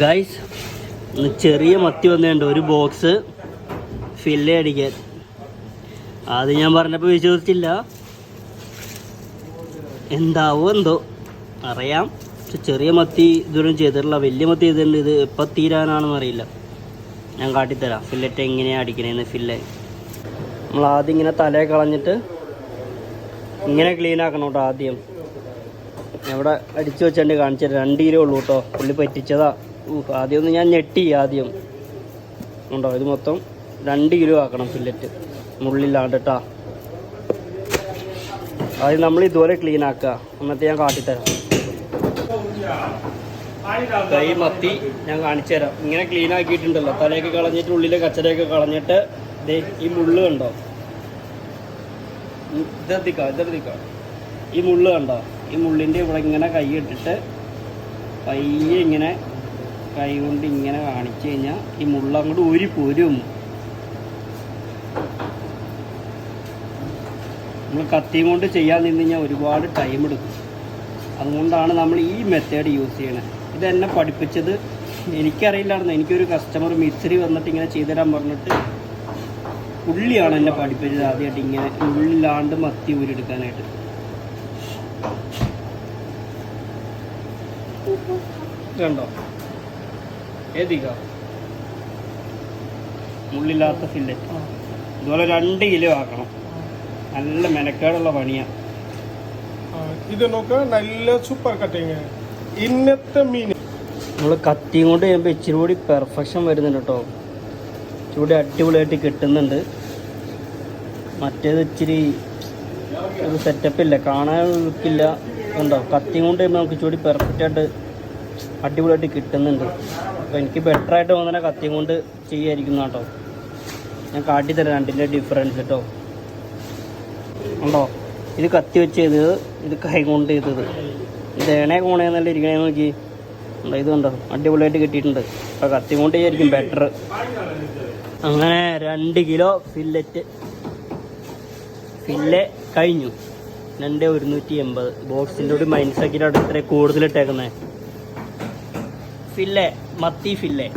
Guys ചെറിയ മത്തി വന്നിട്ടുണ്ട്. ഒരു ബോക്സ് ഫില്ല് അടിക്കാൻ. അത് ഞാൻ പറഞ്ഞപ്പോൾ വിശ്വസിച്ചില്ല. എന്താവോ എന്തോ. അറിയാം. ചെറിയ മത്തി ഇതുവരെ ചെയ്തിട്ടില്ല. വലിയ മത്തി ചെയ്തിട്ടുണ്ട്. ഇത് എപ്പോൾ തീരാനാണെന്ന് അറിയില്ല. ഞാൻ കാട്ടിത്തരാം. ഫില്ലറ്റ് എങ്ങനെയാണ് അടിക്കണേന്ന് ഫില്ല് നമ്മൾ ആദ്യം ഇങ്ങനെ തലയെ കളഞ്ഞിട്ട് ഇങ്ങനെ ക്ലീൻ ആക്കണം കേട്ടോ ആദ്യം. എവിടെ അടിച്ചു വെച്ചാണ്ട് കാണിച്ചത് രണ്ട് കിലോ ഉള്ളൂ കേട്ടോ. പുള്ളി പറ്റിച്ചതാ. ഊഹ് ആദ്യം ഒന്ന് ഞാൻ ഞെട്ടി ആദ്യം. ഉണ്ടോ? ഇത് മൊത്തം രണ്ട് കിലോ ആക്കണം ഫില്ലറ്റ് മുള്ളില്ലാണ്ട് കേട്ടാ ആദ്യം നമ്മൾ ഇതുപോലെ ക്ലീൻ ആക്കുക. എന്നിട്ട് ഞാൻ കാട്ടിത്തരാം. കൈ മത്തി ഞാൻ കാണിച്ചു തരാം ഇങ്ങനെ ക്ലീൻ ആക്കിയിട്ടുണ്ടല്ലോ. തലയൊക്കെ കളഞ്ഞിട്ട് ഉള്ളിലെ കച്ചരയൊക്കെ കളഞ്ഞിട്ട് ദേ ഈ മുള്ള് കണ്ടോ? ഇതെത്തിക്കാം ഇതെത്തിക്കാം ഈ മുള്ള് കണ്ടോ? ഈ മുള്ളിന്റെ ഇവിടെ ഇങ്ങനെ കൈ ഇട്ടിട്ട് പയ്യെ ഇങ്ങനെ കൈ കൊണ്ട് ഇങ്ങനെ കാണിച്ചു കഴിഞ്ഞാൽ ഈ മുള്ള അങ്ങോട്ട് ഊരി പോരും. നമ്മൾ കത്തിയും കൊണ്ട് ചെയ്യാൻ നിന്ന് കഴിഞ്ഞാൽ ഒരുപാട് ടൈം എടുക്കും. അതുകൊണ്ടാണ് നമ്മൾ ഈ മെത്തേഡ് യൂസ് ചെയ്യണത് ഇത് എന്നെ പഠിപ്പിച്ചത് എനിക്കറിയില്ലായിരുന്നു. എനിക്കൊരു കസ്റ്റമർ മിസ്ത്രി വന്നിട്ട് ഇങ്ങനെ ചെയ്തുതരാൻ പറഞ്ഞിട്ട് ഉള്ളിയാണ് എന്നെ പഠിപ്പിച്ചത് ആദ്യമായിട്ട് ഇങ്ങനെ ഉള്ളിലാണ്ട് മത്തി ഊരെടുക്കാനായിട്ട് കണ്ടോ ഏതിക? മുള്ളില്ലാത്ത ഫില്ലറ്റ് ഇതുപോലെ രണ്ട് കിലോ ആക്കണം. നല്ല മെനക്കേടുള്ള പണിയാ. ഇത് നോക്ക നല്ല സൂപ്പർ കട്ടിങ് ഇന്നത്തെ മീൻ. നമ്മൾ കത്തിയും കൊണ്ട് ചെയ്യുമ്പോൾ ഇച്ചിരി കൂടി പെർഫെക്ഷൻ വരുന്നുണ്ട് കേട്ടോ ഇച്ചിരി കൂടി അടിപൊളിയായിട്ട് കിട്ടുന്നുണ്ട്. മറ്റേത് ഇച്ചിരി ഒരു സെറ്റപ്പ് ഇല്ല. കാണാൻ ഇല്ല ഉണ്ടോ കത്തിയും കൊണ്ട് ചെയ്യുമ്പോൾ നമുക്ക് ഇച്ചിരി കൂടി പെർഫെക്റ്റ് ആയിട്ട് അടിപൊളിയായിട്ട് കിട്ടുന്നുണ്ട്. അപ്പോൾ എനിക്ക് ബെറ്റർ ആയിട്ട് തോന്നുന്ന കത്തിയും കൊണ്ട് ചെയ്യായിരിക്കുന്ന കേട്ടോ ഞാൻ കാട്ടിത്തരാം രണ്ടിന്റെ ഡിഫറൻസ് കേട്ടോ ഉണ്ടോ ഇത് കത്തി വെച്ച് ചെയ്തത് ഇത് കൈ കൊണ്ട് ചെയ്തത്. ഇത് ഏണേ കോണേന്നല്ല ഇരിക്കണേ നോക്കി. ഉണ്ടോ ഇത് കണ്ടോ? അടിപൊളിയായിട്ട് കിട്ടിയിട്ടുണ്ട്. അപ്പോൾ കത്തി കൊണ്ട് ചെയ്യായിരിക്കും ബെറ്റർ അങ്ങനെ രണ്ട് കിലോ ഫില്ലറ്റ് ഫില്ലെ കഴിഞ്ഞു. രണ്ട് ഒരുന്നൂറ്റി എൺപത്. ബോക്സിന്റെ കൂടി മൈനസ് ആക്കിയിട്ടാണ് ഇത്രയും കൂടുതൽ ഇട്ടേക്കുന്നത് ഫില്ലെ? മത്തി ഫില്ലെ?